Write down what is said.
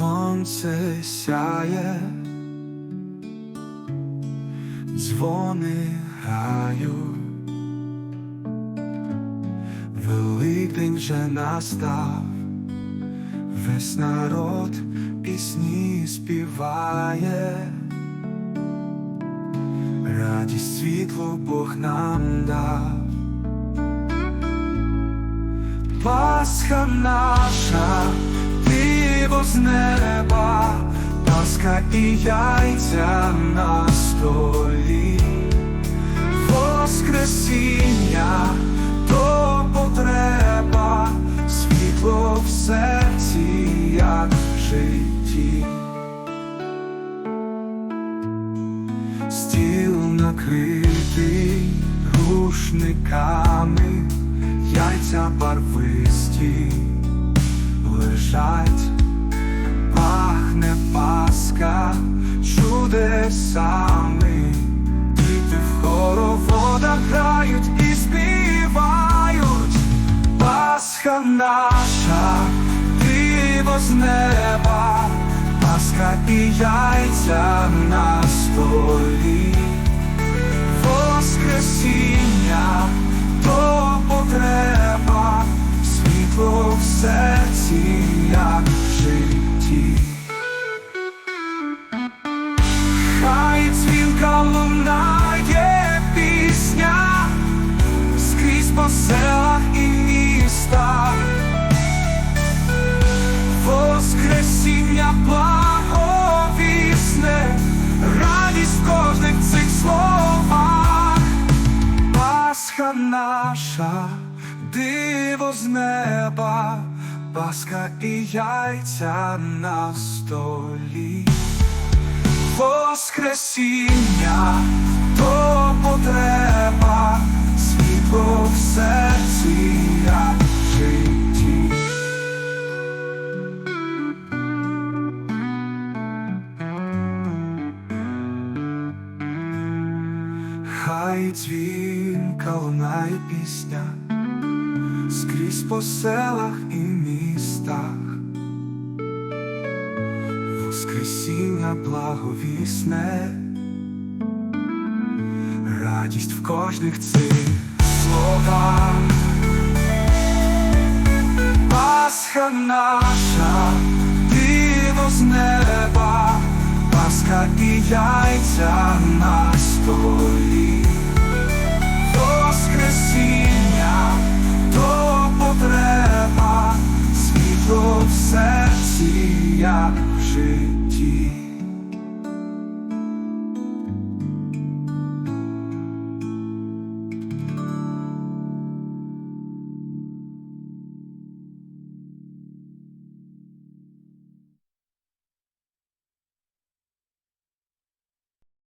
сонце сяє, дзвони грають, Великдень вже настав, весь народ пісні співає, радість світло Бог нам дав. Пасха наша, з неба, Пасха і яйця на столі, Воскресіння то потреба, світло в серці, як в житті. Стіл накритий рушниками, яйця барвисті лежать, пахне паска чудесами, діти в хороводах грають і співають, Пасха наша, диво з неба, Пасха і яйця на столі. Воскресіння то потреба, світло в серці, як в житті. Наша, диво з неба, Пасха і яйця на столі. Воскресіння то потреба, Хай дзвінка лунає пісня скрізь по селах і містах. Воскресіння благовісне, радість в кожних цих словах. Пасха наша, przyjawszych.